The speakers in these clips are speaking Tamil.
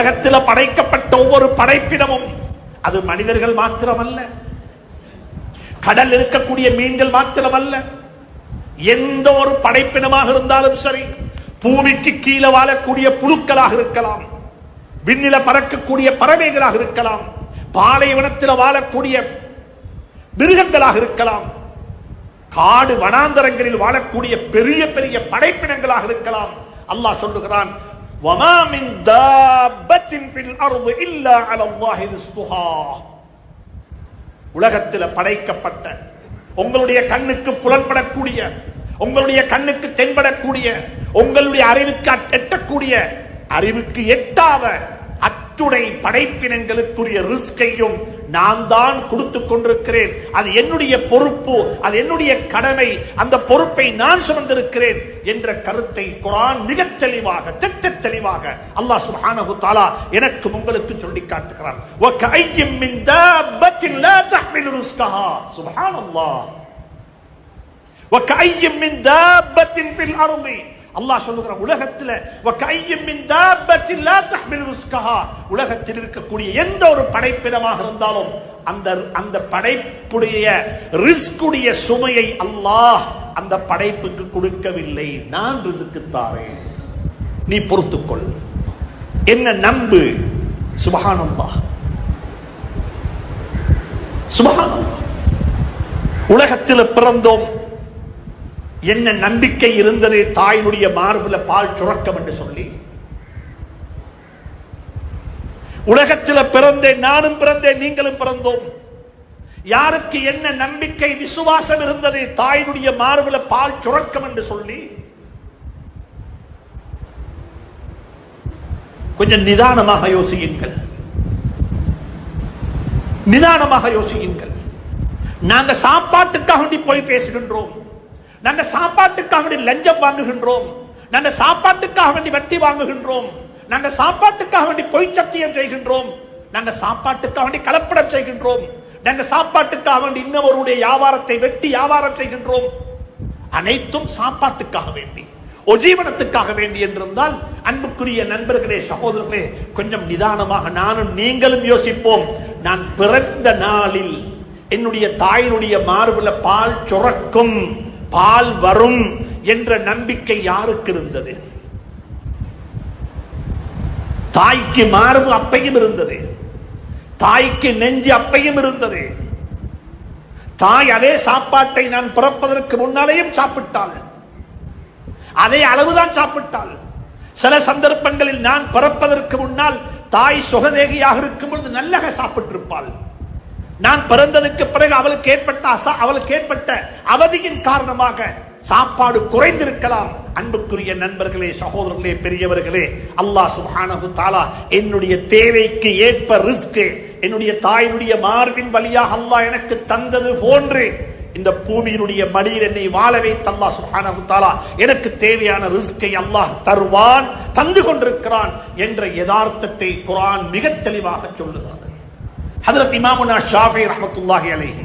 உலகத்தில் படைக்கப்பட்ட ஒவ்வொரு படைப்பிடமும் அது மனிதர்கள் மாத்திரமல்ல. கடல் இருக்கக்கூடிய மீன்கள் மாத்திரமல்ல. எந்த ஒரு படைப்பினமாக இருந்தாலும் சரி பூமிக்கு கீழே வாழக்கூடிய புழுக்களாக இருக்கலாம் விண்ணில பறக்கக்கூடிய பறவைகளாக இருக்கலாம் பாலைவனத்தில் வாழக்கூடிய மிருகங்களாக இருக்கலாம் காடு வனாந்தரங்களில் வாழக்கூடிய பெரிய பெரிய படைப்பினங்களாக இருக்கலாம். அல்லாஹ் சொல்லுகிறான் وَمَا مِن دَابَّةٍ فِي الْأَرْضِ إِلَّا عَلَى اللَّهِ رِزْقُهَا உலகத்தில் படைக்கப்பட்ட உங்களுடைய கண்ணுக்கு புலன்படக்கூடிய உங்களுடைய கண்ணுக்கு தென்படக்கூடிய உங்களுடைய அறிவுக்கு அட்- எட்டக்கூடிய அறிவுக்கு எட்டாத அத்துணை படைப்பினங்களுக்குரிய ரிஸ்கையும் நான் தான் கொடுத்து கொண்டிருக்கிறேன். அது என்னுடைய பொறுப்பு அது என்னுடைய கடமை அந்த பொறுப்பை நான் சுமந்திருக்கிறேன் என்ற கருத்தை குரான் மிக தெளிவாக திட்ட தெளிவாக அல்லாஹ் சுப்ஹானஹு தஆலா எனக்கு உங்களுக்கு சொல்லி காட்டுகிறான். வ கையும் மின் தபத்தின் லா தஹ்மிலு ரிஸ்கஹா. சுப்ஹானல்லாஹ். வ கையும் மின் தபத்தின் ஃபில் அர்தி. அல்லாஹ் சொல்லுகிற உலகத்துல உலகத்தில் இருக்கக்கூடிய எந்த ஒரு படைப்பிடமாக இருந்தாலும் அந்த அந்த படைப்புடைய ரிஸ்குடைய சுமையை அல்லாஹ் அந்த படைப்புக்கு கொடுக்கவில்லை. நான் ரிஸ்க்கு தாரேன். நீ பொறுத்துக்கொள். என்ன நம்பு? சுபகானந்தா சுபகானந்தா உலகத்தில் பிறந்தோம். என்ன நம்பிக்கை இருந்தது தாயினுடைய மார்பில் பால் சுரக்கம் என்று சொல்லி? உலகத்தில் பிறந்தேன் நானும் பிறந்தேன் நீங்களும் பிறந்தோம். யாருக்கு என்ன நம்பிக்கை விசுவாசம் இருந்தது தாயினுடைய மார்பில் பால் சுரக்கம் என்று சொல்லி? கொஞ்சம் நிதானமாக யோசியுங்கள். நிதானமாக யோசியுங்கள். நாங்க சாப்பாட்டுக்காக வேண்டி போய் பேசுகின்றோம். நாங்க சாப்பாட்டுக்காக வேண்டி லஞ்சம் வாங்குகின்றோம். நாங்க சாப்பாட்டுக்காக வேண்டி வட்டி வாங்குகின்றோம். நாங்க சாப்பாட்டுக்காக வேண்டி பொய் சத்தியம் செய்கின்றோம். நாங்க சாப்பாட்டுக்காக வேண்டி கலப்படம் செய்கின்றோம். நாங்க சாப்பாட்டுக்காக வேண்டி இன்னொருடைய வியாபாரத்தை வெட்டி வியாபாரம் செய்கின்றோம். அனைத்தும் சாப்பாட்டுக்காக வேண்டி ஒஜீவனத்துக்காக வேண்டி என்றிருந்தால் அன்புக்குரிய நண்பர்களே சகோதரர்களே கொஞ்சம் நிதானமாக நானும் நீங்களும் யோசிப்போம். நான் பிறந்த நாளில் என்னுடைய தாயினுடைய மார்பில் பால் சுரக்கும். பால் வரும் என்ற நம்பிக்கை யாருக்கு இருந்தது? தாய்க்கு மார்பு அப்பையும் இருந்தது. தாய்க்கு நெஞ்சு அப்பையும் இருந்தது. தாய் அதே சாப்பாட்டை நான் பிறப்பதற்கு முன்னாலேயும் சாப்பிட்டாள். அதே அளவுதான் சாப்பிட்டாள். சில சந்தர்ப்பங்களில் நான் பிறப்பதற்கு முன்னால் தாய் சுகதேகியாக இருக்கும் பொழுது நல்லக சாப்பிட்டிருப்பாள். நான் பிறந்ததுக்கு பிறகு அவளுக்கு ஏற்பட்ட அசா அவளுக்கு ஏற்பட்ட அவதியின் காரணமாக சாப்பாடு குறைந்திருக்கலாம். அன்புக்குரிய நண்பர்களே சகோதரர்களே பெரியவர்களே அல்லாஹ் சுப்ஹானஹு தாலா என்னுடைய தேவைக்கு ஏற்ப ரிஸ்க் என்னுடைய தாயினுடைய மார்பின் வழியாக அல்லாஹ் எனக்கு தந்தது போன்று இந்த பூமியினுடைய மடியில் என்னை வாழ வைத்த அல்லாஹ் சுப்ஹானஹு தஆலா எனக்கு தேவையான ரிஸ்கை அல்லாஹ் தருவான் தந்து கொண்டிருக்கிறான் என்ற யதார்த்தத்தை குரான் மிக தெளிவாக சொல்லுகிறது. ஹதரத் இமாமுனா ஷாஃபி ரஹமத்துல்லாஹி அலைஹி.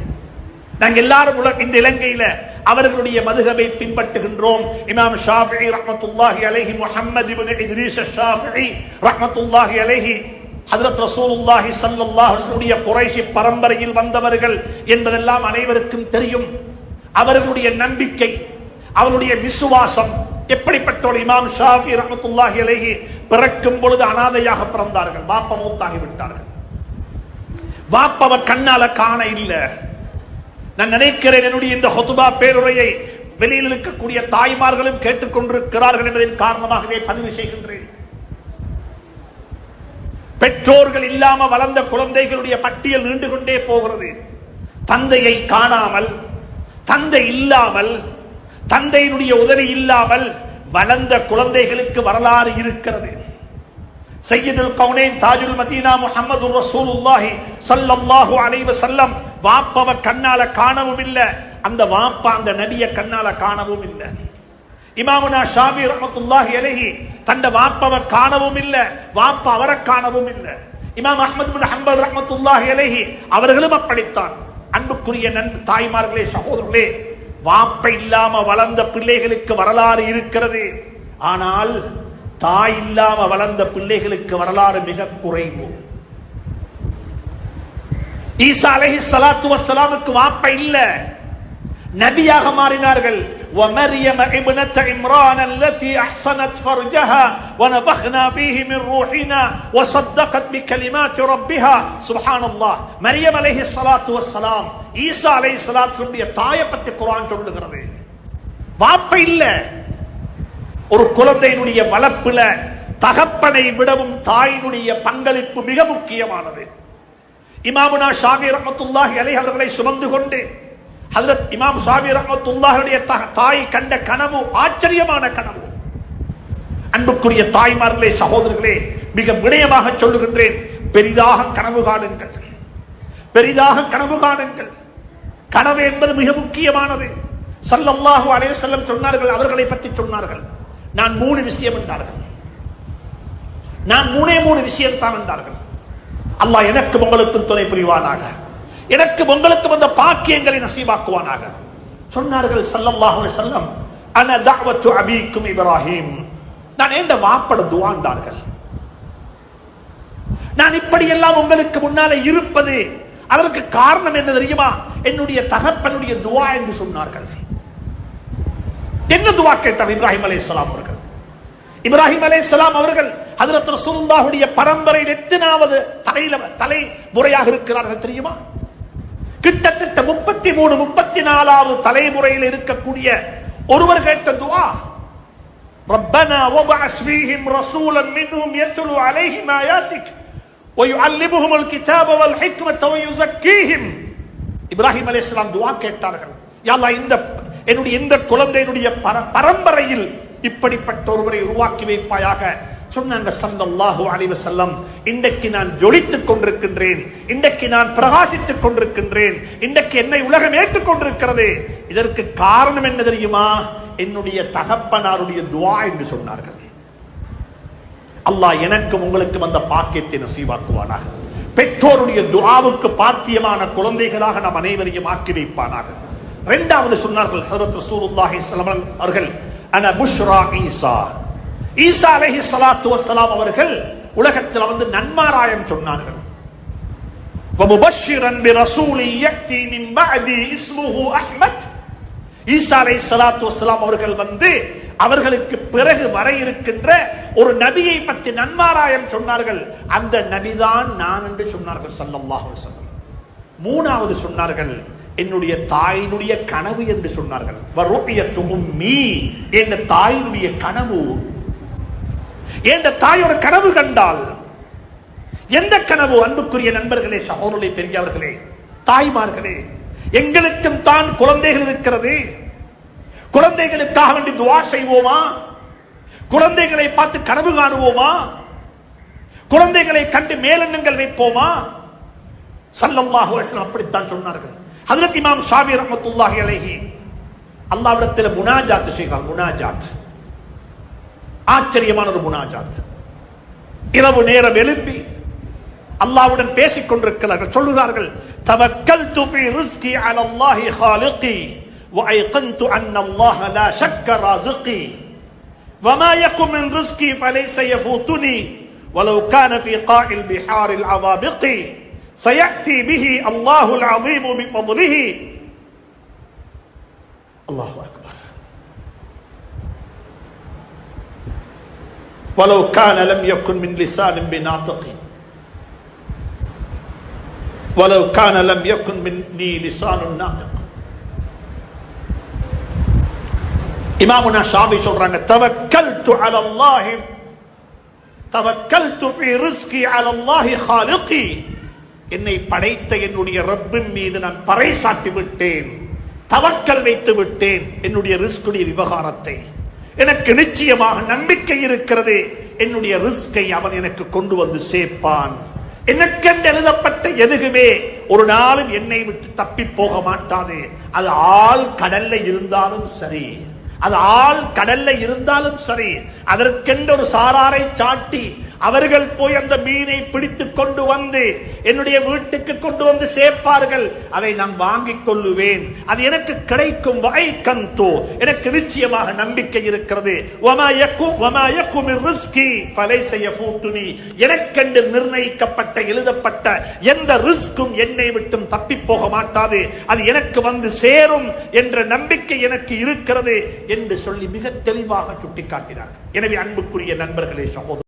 நாங்கள் எல்லாரும் உலக இந்த இலங்கையில அவர்களுடைய மதுகபை பின்பற்றுகின்றோம். இமாம் ஷாஃபி ரஹமத்துல்லாஹி அலைஹி முஹம்மது இப்னு இத்ரீஸ் ஷாஃபி ரஹமத்துல்லாஹி அலைஹி. ஹதரத் ரசூலுல்லாஹி ஸல்லல்லாஹு அலைஹி வஸல்லம் குறைஷி பரம்பரையில் வந்தவர்கள் என்பதெல்லாம் அனைவருக்கும் தெரியும். அவர்களுடைய நம்பிக்கை அவருடைய விசுவாசம் எப்படிப்பட்ட ஒரு இமாம் ஷாஃபி ரஹமத்துல்லாஹி அலைஹி பிறக்கும் பொழுது அனாதையாக பிறந்தார்கள் பாப்ப மூத்தாகி விட்டார்கள். வாப்பவ கண்ணால காண இல்ல. நான் நினைக்கிறேன் என்னுடைய இந்த ஹொதுபா பேருரையை வெளியில் இருக்கக்கூடிய தாய்மார்களும் கேட்டுக்கொண்டிருக்கிறார்கள் என்பதன் காரணமாக இதை பதிவு செய்கின்றேன். பெற்றோர்கள் இல்லாம வளர்ந்த குழந்தைகளுடைய பட்டியல் நீண்டு கொண்டே போகிறது. தந்தையை காணாமல் தந்தை இல்லாமல் தந்தையினுடைய உதவி இல்லாமல் வளர்ந்த குழந்தைகளுக்கு வரலாறு இருக்கிறது. சையதுல் கவுனேன் தாஜுல் மதீனா முஹம்மது ரசூலுல்லாஹி சல்லல்லாஹு அலைஹி வஸல்லம். வாப்பவ கண்ணால காணவும் இல்ல. அந்த வாப்பா அந்த நபிய கண்ணால காணவும் இல்ல. இமாமுனா ஷாபி ரஹ்மத்துல்லாஹி அலைஹி தண்ட வாப்பவ காணவும் இல்ல. வாப்பா அவரை காணவும் இல்ல. இமாம் அஹ்மத் பின் ஹம்பல் ரஹ்மத்துல்லாஹி அலைஹி அவர்களும் அப்படித்தான். அன்புக்குரிய நண்பு தாய்மார்களே சகோதரர்களே வாப்ப இல்லாம வளர்ந்த பிள்ளைகளுக்கு வரலாறு இருக்கிறது. ஆனால் தாய் இல்லாம வளர்ந்த பிள்ளைகளுக்கு வரலாறு மிக குறைவு ஈசா அலைஹி ஸலாத்து வஸ்ஸலாமுக்கு வாப்ப இல்ல நபியாக மாறினார்கள் ومريم ابنة عمران التي أحصنت فرجها ونفخنا فيه من روحنا وصدقت بكلمات ربها سبحان الله مريم عليه الصلاة والسلام ஈசா அலைஹி ஸலாத்துடைய தாயை பத்தி குர்ஆன் சொல்லுகிறது வாப்ப இல்ல ஒரு குழந்தையினுடைய வளர்ப்புல தகப்பனை விடவும் தாயினுடைய பங்களிப்பு மிக முக்கியமானது. இமாமுனா ஷாபி ரஹமத்துல்லாஹி அலை அவர்களை சுமந்து கொண்டு ஹசரத் இமாம் ஷாபி ரஹமத்துல்லாஹுடைய தாய் கண்ட கனவு ஆச்சரியமான கனவு. அன்புக்குரிய தாய்மார்களே சகோதரர்களே மிக விடயமாக சொல்லுகின்றேன் பெரிதாக கனவு காணுங்கள். பெரிதாக கனவு காணுங்கள். கனவு என்பது மிக முக்கியமானது. சல்லல்லாஹு அலைவசல்லம் சொன்னார்கள் அவர்களை பற்றி சொன்னார்கள். நான் மூணு விஷயம் என்றார்கள். நான் மூணே மூணு விஷயம் தான் என்றார்கள். அல்லாஹ் எனக்கு உங்களுக்கும் துணை புரிவானாக. எனக்கு உங்களுக்கும் அந்த பாக்கியங்களை நசீபாக்குவானாக சொன்னார்கள் சல்லல்லாஹு அலைஹி வஸல்லம் அன தஅவத்து அபீக்கும் இப்ராஹிம். நான் ஏண்ட வாப்பட துவாண்டார்கள் நான் இப்படி எல்லாம் உங்களுக்கு முன்னாலே இருப்பது அதற்கு காரணம் என்ன தெரியுமா? என்னுடைய தகப்பனுடைய துவா என்று சொன்னார்கள். என்ன துவா கேட்டார் இப்ராஹிம் அலைஹிஸ்ஸலாம் அவர்கள் இப்ராஹிம் அலைஹிஸ்ஸலாம் அவர்கள் ஹஜரத் ரசூலுல்லாஹுடைய பரம்பரையில் எத்தனாவது தலையில தலை முறையாக இருக்கிறார்கள் தெரியுமா கிட்டத்தட்ட முப்பத்தி மூணு முப்பத்தி நாலாவது தலைமுறையில் இருக்கக்கூடிய ஒருவர் கேட்ட துவா ربنا وابعث فيهم رسولا منهم يتلو عليهم آياتك ويعلمهم الكتاب والحكمة ويزكيهم இப்ராஹிம் அலைஹிஸ்ஸலாம் துவா கேட்டார்கள் யா அல்லாஹ் இந்த என்னுடைய இந்த குழந்தையினுடைய பர- பரம்பரையில் இப்படிப்பட்ட ஒருவரை உருவாக்கி வைப்பாயாக. சொன்னாங்க சல்லல்லாஹு அலைஹி வஸல்லம் இன்றைக்கு நான் ஜொலித்துக் கொண்டிருக்கின்றேன். இன்றைக்கு நான் பிரகாசித்துக் கொண்டிருக்கின்றேன். இன்றைக்கு என்னை உலகம் ஏற்றுக் கொண்டிருக்கிறது. இதற்கு காரணம் என்ன தெரியுமா? என்னுடைய தகப்பனாருடைய துவா என்று சொன்னார்கள். அல்லாஹ் எனக்கும் உங்களுக்கும் அந்த பாக்கியத்தை நசீவாக்குவானாக. பெற்றோருடைய துவாவுக்கு பாத்தியமான குழந்தைகளாக நாம் அனைவரையும் ஆக்கி வைப்பானாக. இரண்டாவது சொன்னார்கள் ஹஜரத் ரசூலுல்லாஹி ஸல்லல்லாஹு அலைஹி வஸல்லம் அவர்கள் அன புஷ்ரா ஈசா ஈசா அலைஹி ஸலாத்து வஸ்ஸலாம் அவர்கள் உலகத்தில் வந்து நன்மாராயம் சொன்னார்கள் ومبشرا برسول يأتي من بعدي اسمه أحمد ஈசா அலை சலாத்து வசலாம் அவர்கள் வந்து அவர்களுக்கு பிறகு வர இருக்கின்ற ஒரு நபியை பற்றி நன்மாராயம் சொன்னார்கள் அந்த நபிதான் நான் என்று சொன்னார்கள் ஸல்லல்லாஹு அலைஹி வஸல்லம் மூணாவது சொன்னார்கள் என்னுடைய தாயினுடைய கனவு என்று சொன்னார்கள். வறுபியத்து என்ற தாயினுடைய கனவு. என்ற தாயோட கனவு கண்டால் எந்த கனவு? அன்புக்குரிய நண்பர்களே சகோதரர்களே பெரியவர்களே தாய்மார்களே எங்களுக்கும் தான் குழந்தைகள் இருக்கிறது. குழந்தைகளுக்காக வேண்டி துவா செய்வோமா? குழந்தைகளை பார்த்து கனவு காணுவோமா? குழந்தைகளை கண்டு மேலெண்ணங்கள் வைப்போமா? சல்லம்மாக அப்படித்தான் சொன்னார்கள். ஹஜரத் இமாம் ஷாபி ரஹ்மத்துல்லாஹி அலைஹி அல்லாஹ்விடத்தில் முனாஜாத் செய்கிறார் முனாஜாத் ஆச்சரியமான ஒரு முனாஜாத் இரவு நேரம் எழுப்பி அல்லாஹ்வுடன் பேசிக் கொண்டிருக்கிறார்கள் சொல்லுகிறார்கள் தவக்கல்து ஃபீ ரிஸ்கி அலா அல்லாஹி خالقي وايقنت ان الله لا شك رازقي وما يكن من رزقي فليس يفوتني ولو كان في قاع البحار العوابق سياتي به الله العظيم بفضله الله اكبر ولو كان لم يكن من لسان بناطق ولو كان لم يكن مني لسان ناطق இமாமுனா ஷாபி சொல்றாங்க தவக்கல்து அல அல்லாஹி தவக்கல்து ஃபீ ரிஸ்கி அல அல்லாஹி ஹாலிகி என்னை படைத்த என்னுடைய ரப்பின் மீது நான் பறைசாட்டி விட்டேன். தவக்கல் வைத்து விட்டேன். என்னுடைய ரிஸ்குடைய விவகாரத்தை. எனக்கு நிச்சயமாக நம்பிக்கை இருக்கிறது. என்னுடைய ரிஸ்கை அவன் எனக்கு கொண்டு வந்து சேர்ப்பான். எனக்கென்று எழுதப்பட்ட எதுகுமே ஒரு நாளும் என்னை விட்டு தப்பி போக மாட்டாது. அது ஆள் கடல்ல இருந்தாலும் சரி. அது ஆள் கடல்ல இருந்தாலும் சரி. அதற்கென்று ஒரு சாராரை சாட்டி அவர்கள் போய் அந்த மீனை பிடித்து கொண்டு வந்து என்னுடைய வீட்டுக்கு கொண்டு வந்து சேர்ப்பார்கள். அதை நான் வாங்கிக் கொள்ளுவேன். அது எனக்கு கிடைக்கும் வாய் கந்தோ. எனக்கு நிச்சயமாக நம்பிக்கை இருக்கிறது. ரிஸ்கி எனக்கென்று நிர்ணயிக்கப்பட்ட எழுதப்பட்ட எந்த ரிஸ்கும் என்னை விட்டும் தப்பி போக மாட்டாது. அது எனக்கு வந்து சேரும் என்ற நம்பிக்கை எனக்கு இருக்கிறது என்று சொல்லி மிக தெளிவாக சுட்டிக்காட்டினார் எனவே அன்புக்குரிய நண்பர்களே சகோதரர்